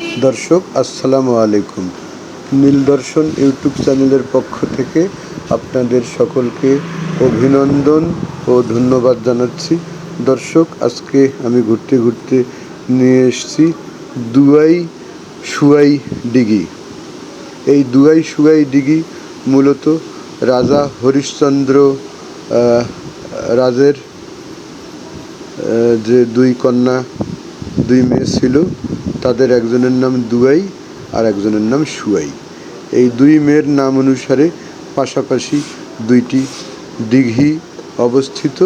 দর্শক, আসসালামু আলাইকুম। নীলদর্শন ইউটিউব চ্যানেলের পক্ষ থেকে আপনাদের সকলকে অভিনন্দন ও ধন্যবাদ জানাচ্ছি। দর্শক, আজকে আমি ঘুরতে ঘুরতে নিয়ে এসেছি দুয়াই সুয়াই ডিগি। এই দুয়াই সুয়াই ডিগি মূলত রাজা হরিশ্চন্দ্র রাজের যে দুই কন্যা, দুই মেয়ে ছিল তাদের একজনের নাম দুয়াই আর একজনের নাম সুয়াই। এই দুই মেয়ের নাম অনুসারে পাশাপাশি দুইটি দিঘি অবস্থিত,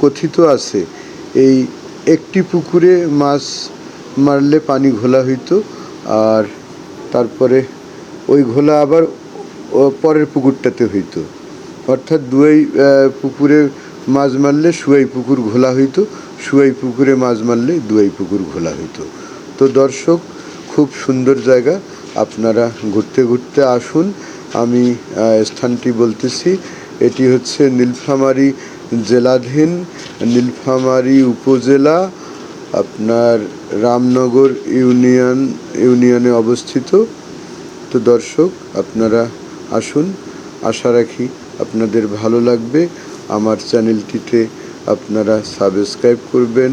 কথিত আছে। এই একটি পুকুরে মাছ মারলে পানি ঘোলা হইতো আর তারপরে ওই ঘোলা আবার পরের পুকুরটাতে হইতো। অর্থাৎ দুয়াই পুকুরে মাছ মারলে সুয়াই পুকুর ঘোলা হইতো, সুয়াই পুকুরে মাছ মারলে দুয়াই পুকুর ঘোলা হইতো। তো দর্শক খুব সুন্দর জায়গা। আপনারা ঘুরতে ঘুরতে আসুন। আমি স্থানটি বলতেছি, এটি হচ্ছে নীলফামারী জেলাধীন। নীলফামারী উপজেলা আপনার রামনগর ইউনিয়ন, ইউনিয়নে অবস্থিত। তো দর্শক, আপনারা আসুন। আশা রাখি আপনাদের ভালো লাগবে। আমার চ্যানেলটিতে আপনারা সাবস্ক্রাইব করবেন।